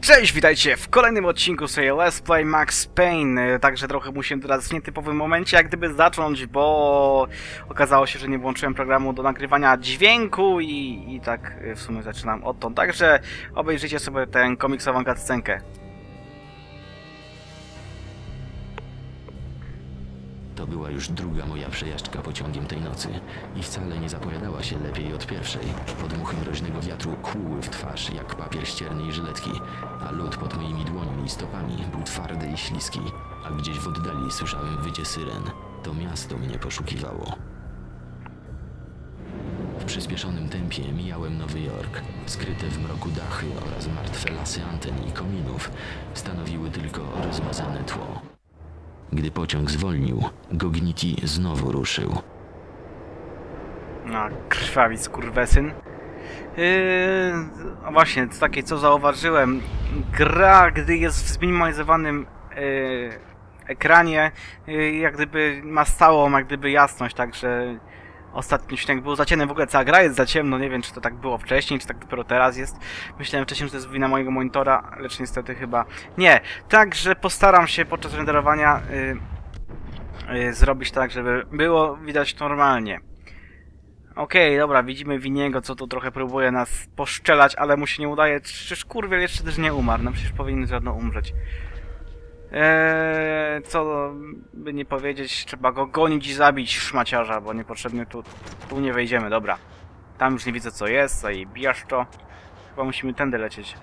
Cześć, witajcie w kolejnym odcinku serii Let's Play Max Payne. Także trochę musiałem teraz w nietypowym momencie jak gdyby zacząć, bo okazało się, że nie włączyłem programu do nagrywania dźwięku i, i tak w sumie zaczynam odtąd. Także obejrzyjcie sobie tę komiksową cutscenkę. Była już druga moja przejażdżka pociągiem tej nocy i wcale nie zapowiadała się lepiej od pierwszej. Podmuchy mroźnego wiatru kłuły w twarz jak papier ścierny i żyletki, a lód pod moimi dłońmi i stopami był twardy i śliski, a gdzieś w oddali słyszałem wycie syren. To miasto mnie poszukiwało. W przyspieszonym tempie mijałem Nowy Jork. Skryte w mroku dachy oraz martwe lasy anten i kominów stanowiły tylko rozmazane tło. Gdy pociąg zwolnił, Gogniti znowu ruszył. No, krwawic kurwesyn. Yy, a właśnie, to takie co zauważyłem. Gra, gdy jest w zminimalizowanym yy, ekranie, yy, jak gdyby ma stałą, jak gdyby jasność, także ostatni śnieg był za ciemny, w ogóle cała gra jest za ciemno, nie wiem czy to tak było wcześniej, czy tak dopiero teraz jest. Myślałem wcześniej, że to jest wina mojego monitora, lecz niestety chyba nie. Także postaram się podczas renderowania yy, yy, zrobić tak, żeby było widać normalnie. Okej, dobra, widzimy Winiego, co tu trochę próbuje nas poszczelać, ale mu się nie udaje. Czyż kurwiel jeszcze też nie umarł? No przecież powinien żadno umrzeć. Eee, co by nie powiedzieć, trzeba go gonić i zabić szmaciarza, bo niepotrzebnie tu, tu nie wejdziemy, dobra. Tam już nie widzę co jest, a bijasz to. Chyba musimy tędy lecieć.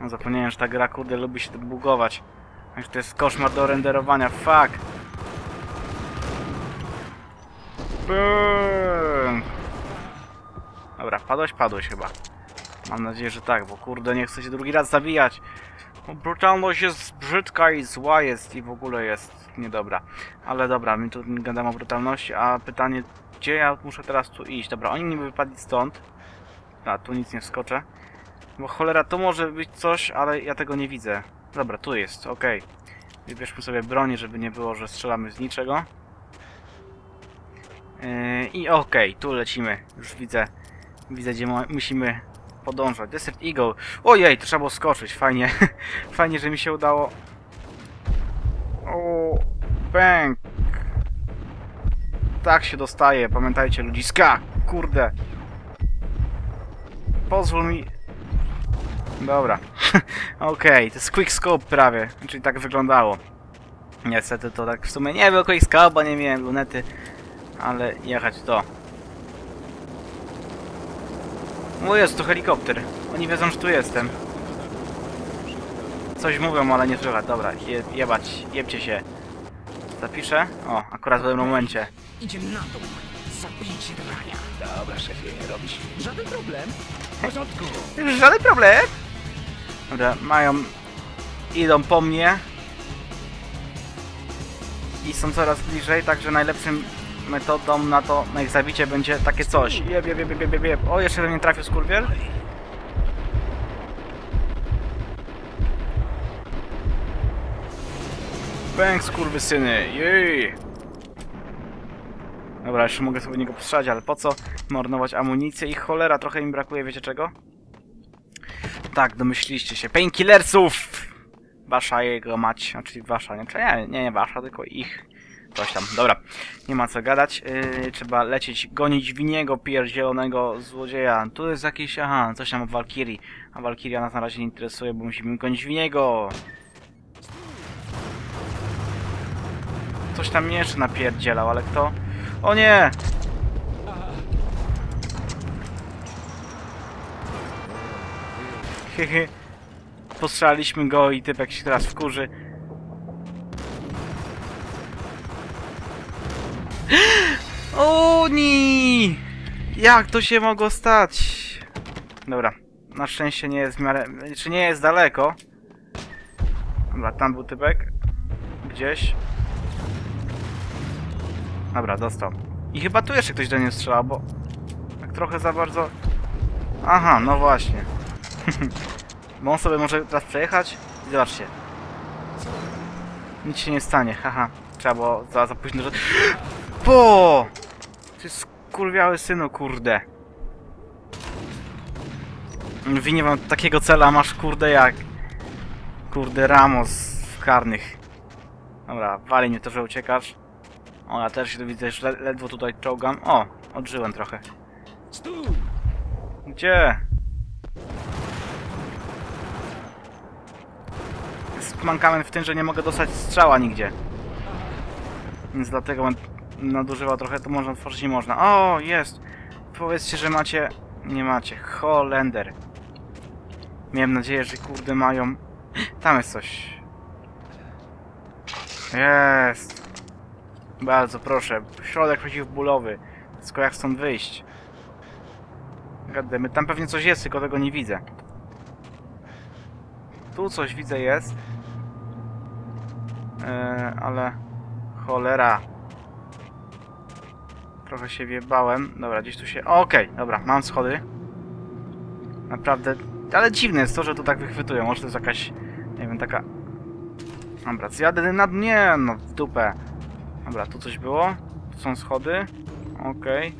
No zapomniałem, że ta gra kurde lubi się bugować. Także to jest koszmar do renderowania, fuck! Bang. Dobra, padłeś? Padłeś chyba. Mam nadzieję, że tak, bo kurde nie chcę się drugi raz zabijać. Brutalność jest brzydka i zła jest i w ogóle jest niedobra. Ale dobra, my tu gadamy o brutalności, a pytanie, gdzie ja muszę teraz tu iść? Dobra, oni niby wypadli stąd. A, tu nic nie wskoczę. Bo cholera, to może być coś, ale ja tego nie widzę. Dobra, tu jest, okej. Wybierzmy sobie bronię, żeby nie było, że strzelamy z niczego. Yy, I okej, tu lecimy. Już widzę, widzę gdzie musimy podążać. Desert Eagle. Ojej, trzeba było skoczyć. Fajnie. Fajnie, że mi się udało. O, bang. Tak się dostaje. Pamiętajcie, ludziska. Kurde. Pozwól mi... Dobra. Okej, to jest quick scope prawie. Czyli tak wyglądało. Niestety to tak w sumie nie było quick scope, bo nie miałem lunety. Ale jechać to. O jest, to helikopter. Oni wiedzą, że tu jestem. Coś mówią, ale nie słychać. Dobra, je, jebać, jebcie się. Zapiszę? O, akurat w tym momencie. Idzie na dół. Zabijcie drania. Dobra, szefie, robisz. Żaden problem. W porządku. Żaden problem. Dobra, mają... Idą po mnie. I są coraz bliżej, także najlepszym metodą na to, na ich zabicie będzie takie coś. Jeb, jeb, jeb, jeb, jeb, jeb. O, jeszcze we mnie trafił skurwiel. Bęk, skurwysyny, jej! Dobra, jeszcze mogę sobie niego postrzelać, ale po co marnować amunicję i cholera, trochę mi brakuje, wiecie czego? Tak, domyśliście się. Painkillersów! Wasza jego mać, znaczy wasza, nie, nie, nie wasza, tylko ich. Coś tam, dobra. Nie ma co gadać. Yy, trzeba lecieć, gonić winiego pierdzielonego złodzieja. Tu jest jakiś, aha, coś tam o Walkirii. A Walkiria nas na razie nie interesuje, bo musimy gonić winiego. Coś tam jeszcze napierdzielał, ale kto? O nie! Hehe. Postrzelaliśmy go i typek się teraz wkurzy. Oni! Jak to się mogło stać? Dobra. Na szczęście nie jest w miarę... Czy nie jest daleko. Dobra, tam był typek. Gdzieś. Dobra, dostał. I chyba tu jeszcze ktoś do mnie strzelał, bo... Tak trochę za bardzo... Aha, no właśnie. Bo on sobie może teraz przejechać i zobaczcie. Nic się nie stanie, haha. Trzeba było za, za późno, że... Po! Ty skurwiały synu, kurde. Wy nie mam takiego cela, masz kurde jak... Kurde Ramos w karnych. Dobra, wali mnie to, że uciekasz. O, ja też się widzę, że le ledwo tutaj czołgam. O, odżyłem trochę. Gdzie? Jest mankament w tym, że nie mogę dostać strzała nigdzie. Więc dlatego będę nadużywał trochę, to można otworzyć nie można. O, jest! Powiedzcie, że macie... Nie macie. Holender. Miałem nadzieję, że kurde mają... Tam jest coś. Jest! Bardzo proszę. Środek przeciwbólowy. Tylko jak stąd wyjść? Gademy. Tam pewnie coś jest, tylko tego nie widzę. Tu coś widzę jest. Eee, ale... Cholera. Trochę się wjebałem. Dobra, gdzieś tu się... Okej, dobra, mam schody. Naprawdę... Ale dziwne jest to, że tu tak wychwytują. Może to jest jakaś... Nie wiem, taka... Dobra, zjadę na... Nie, no w dupę. Dobra, tu coś było. Tu są schody. Okej.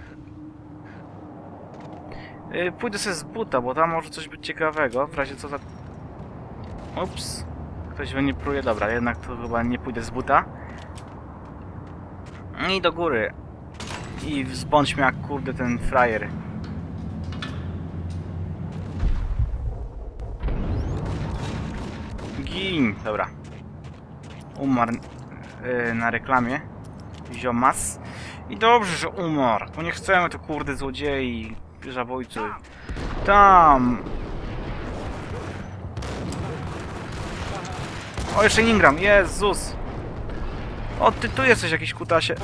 Yy, pójdę sobie z buta, bo tam może coś być ciekawego. W razie co za... Ups. Ktoś we mnie pruje. Dobra, jednak to chyba nie pójdę z buta. I do góry. I zbądźmy jak kurde ten frajer. Gin! Dobra. Umarł yy, na reklamie. Ziomas. I dobrze, że umarł, bo nie chcemy tu kurde złodziei, zabójcy. Tam! O, jeszcze Ingram, Jezus! O, ty tu jesteś jakiś kutasie.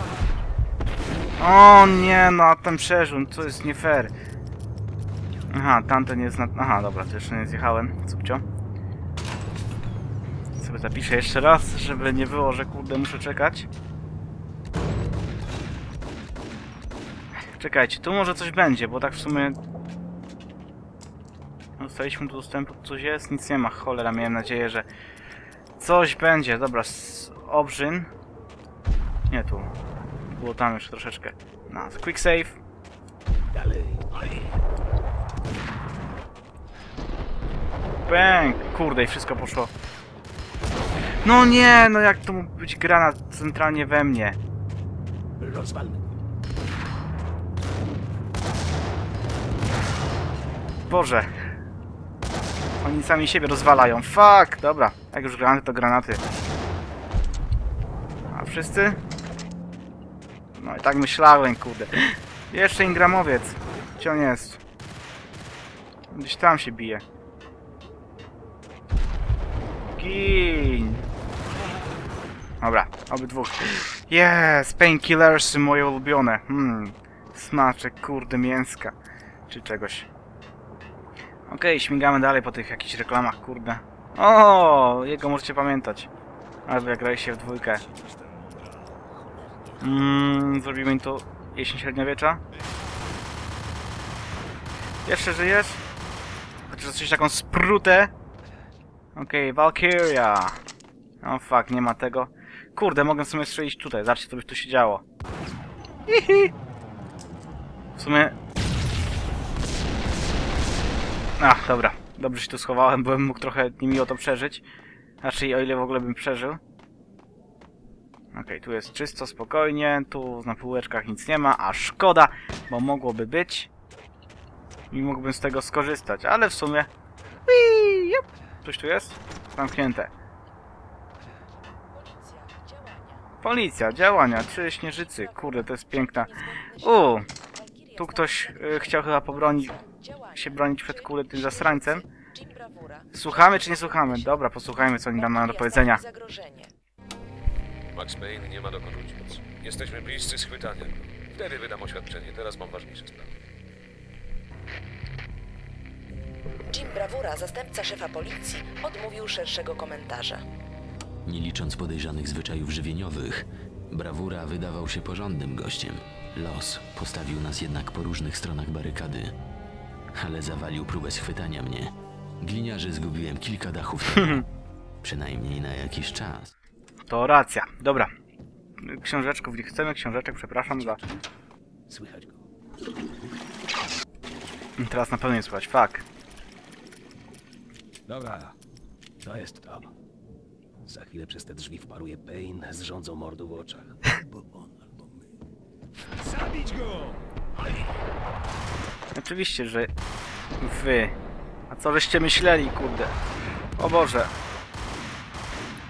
O nie, no ten przeżył, to jest nie fair. Aha, tamten jest na... Aha, dobra, to jeszcze nie zjechałem, cupcio. Sobie zapiszę jeszcze raz, żeby nie było, że kurde muszę czekać. Czekajcie, tu może coś będzie, bo tak w sumie... Dostaliśmy tu dostępu, coś jest, nic nie ma, cholera, miałem nadzieję, że coś będzie. Dobra, obrzyn. Nie tu. Było tam już troszeczkę. No, quick save. Dalej. Bang! Kurde, i wszystko poszło. No nie, no jak to mógł być granat centralnie we mnie? Rozwalmy. Boże. Oni sami siebie rozwalają. Fuck! Dobra, jak już granaty, to granaty. A wszyscy? No i tak myślałem, kurde. Jeszcze Ingramowiec. Gdzie on jest? Gdzieś tam się bije. Gin! Dobra, obydwóch. Yes! Painkillersy moje ulubione. Hmm. Smaczek, kurde, mięska. Czy czegoś. Okej, śmigamy dalej po tych jakichś reklamach, kurde. O, jego możecie pamiętać. Albo jak graliście w dwójkę. Mm, zrobimy im to jesień średniowiecza. Jeszcze żyjesz? Chociaż coś taką sprutę. Okej, Valkyria. O fuck, nie ma tego. Kurde, mogę w sumie strzelić tutaj. Zobaczcie, co by tu się działo. Hihi. W sumie Ach, dobra. Dobrze się tu schowałem, byłem mógł trochę niemiło to przeżyć. Znaczy, o ile w ogóle bym przeżył. Okej, tu jest czysto, spokojnie. Tu na półeczkach nic nie ma, a szkoda, bo mogłoby być. I mógłbym z tego skorzystać, ale w sumie... Yep. Coś tu jest? Zamknięte. Policja, działania, trzy śnieżycy. Kurde, to jest piękna. U, tu ktoś y, chciał chyba pobronić, się bronić przed kule tym zasrańcem. Słuchamy czy nie słuchamy? Dobra, posłuchajmy co oni nam mają do powiedzenia. Max Payne nie ma dokąd uciec. Jesteśmy bliscy schwytania. Wtedy wydam oświadczenie, teraz mam ważniejsze sprawy. Jim Bravura, zastępca szefa policji, odmówił szerszego komentarza. Nie licząc podejrzanych zwyczajów żywieniowych, Brawura wydawał się porządnym gościem. Los postawił nas jednak po różnych stronach barykady, ale zawalił próbę schwytania mnie. Gliniarzy zgubiłem kilka dachów przynajmniej na jakiś czas. To racja. Dobra. Książeczków, nie chcemy książeczek, przepraszam za... Słychać go. Teraz na pewno nie słychać, fuck. Dobra, to jest to. Za chwilę przez te drzwi wparuje Payne z rządzą mordu w oczach. Albo on, albo my. Zabić go! Oczywiście, że wy. A co żeście myśleli, kurde? O Boże.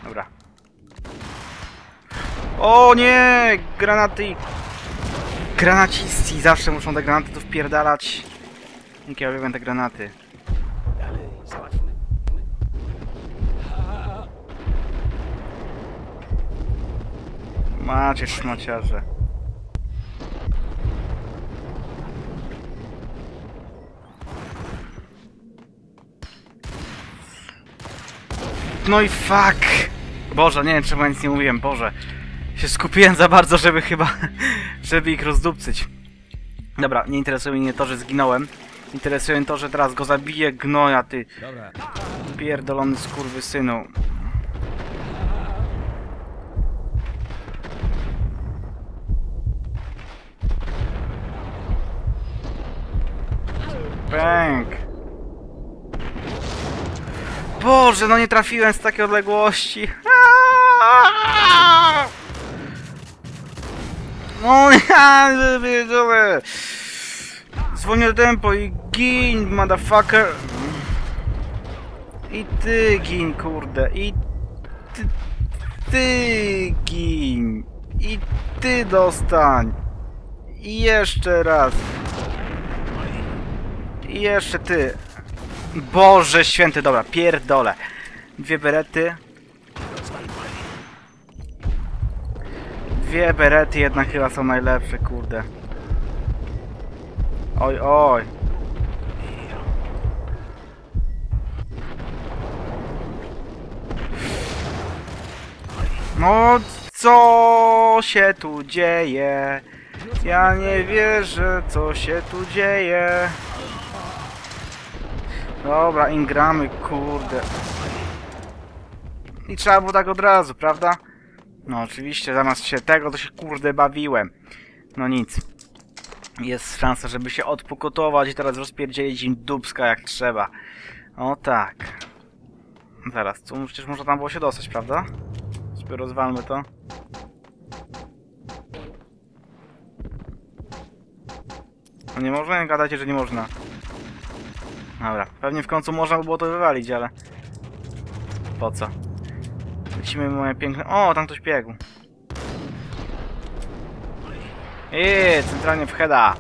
Dobra. O nie! Granaty! Granaciści zawsze muszą te granaty tu wpierdalać. Jak ja lubię te granaty. Macie szmaciarze. No i fuck! Boże, nie wiem czemu ja nic nie mówiłem, Boże. Się skupiłem za bardzo, żeby chyba... żeby ich rozdupcyć. Dobra, nie interesuje mnie to, że zginąłem. Interesuje mnie to, że teraz go zabiję gnoja, ty Dobra, pierdolony skurwysynu. Bęk. Boże, no nie trafiłem z takiej odległości. Aaaa! No ja pierdolę. Zwolnię tempo i gin, motherfucker. I ty gin, kurde. I ty, ty gin. I ty dostań. I jeszcze raz. I jeszcze ty. Boże święty, dobra, pierdolę. Dwie berety. Dwie berety jednak chyba są najlepsze, kurde. Oj, oj. No, co się tu dzieje? Ja nie wierzę, co się tu dzieje. Dobra, ingramy, kurde. I trzeba było tak od razu, prawda? No oczywiście, zamiast się tego, to się kurde bawiłem. No nic. Jest szansa, żeby się odpukotować i teraz rozpierdzielić im dubska jak trzeba. O tak. Zaraz, tu przecież można tam było się dostać, prawda? Sobie rozwalmy to. No nie można? Nie gadajcie, że nie można. Dobra, pewnie w końcu można by było to wywalić, ale... Po co? Lecimy moje piękne... O, tam ktoś biegł. Eee, centralnie w heada.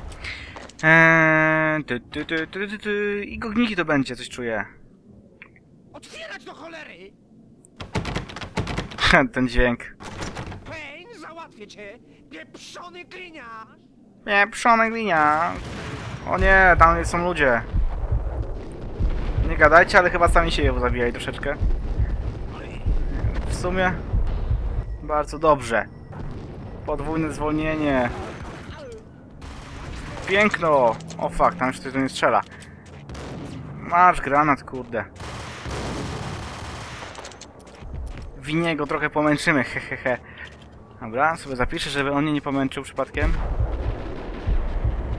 Eee, ty, ty, ty, ty, ty, ty. I gogniki to będzie, coś czuję. Otwierać do cholery! Ten dźwięk. Payne, załatwię cię! Pieprzony gliniarz! Pieprzony glinia. O nie, tam są ludzie. Nie gadajcie, ale chyba sami siebie zabijali troszeczkę. Sumie... Bardzo dobrze. Podwójne zwolnienie. Piękno! O fuck, tam już ktoś do mnie strzela. Masz granat, kurde. Winie go trochę pomęczymy, hehehe. Dobra, sobie zapiszę, żeby on mnie nie pomęczył przypadkiem.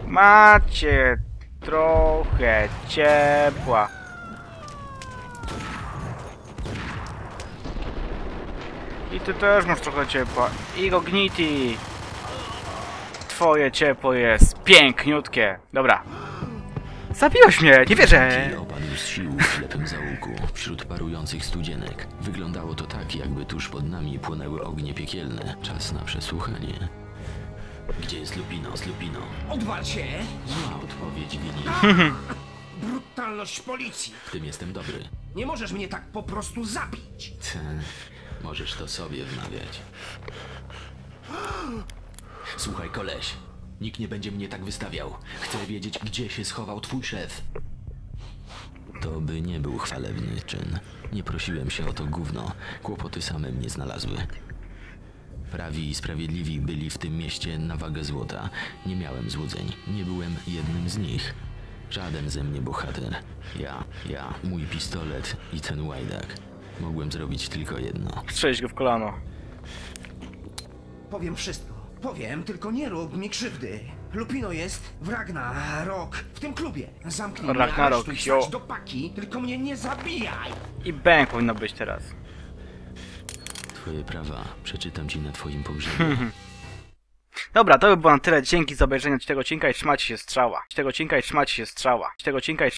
Macie trochę ciepła. I ty też masz trochę ciepła. Igogniti. Twoje ciepło jest piękniutkie. Dobra. Zabiłeś mnie, nie wierzę. Opadł z sił w ślepym zaułku, wśród parujących studzienek. Wyglądało to tak, jakby tuż pod nami płonęły ognie piekielne. Czas na przesłuchanie. Gdzie jest Lupino? Lupino. Odwal się! Zła odpowiedź wini. Brutalność policji! W tym jestem dobry. Nie możesz mnie tak po prostu zabić! Te, możesz to sobie wmawiać. Słuchaj, koleś. Nikt nie będzie mnie tak wystawiał. Chcę wiedzieć, gdzie się schował twój szef. To by nie był chwalebny czyn. Nie prosiłem się o to gówno. Kłopoty same mnie znalazły. Prawi i sprawiedliwi byli w tym mieście na wagę złota. Nie miałem złudzeń. Nie byłem jednym z nich. Żaden ze mnie bohater. Ja, ja, mój pistolet i ten łajdak. Mogłem zrobić tylko jedno. Strzelić go w kolano. Powiem wszystko. Powiem, tylko nie rób mi krzywdy. Lupino jest w Ragnarok, w tym klubie. Zamknij mnie, Ragnarok, aresztuj, jo. do paki, tylko mnie nie zabijaj! I bang powinno być teraz. Twoje prawa przeczytam ci na twoim pogrzebie. Dobra, to by było na tyle. Dzięki za obejrzenie tego odcinka i trzymajcie się strzała. Tego odcinka i trzymajcie się strzała. Tego odcinka i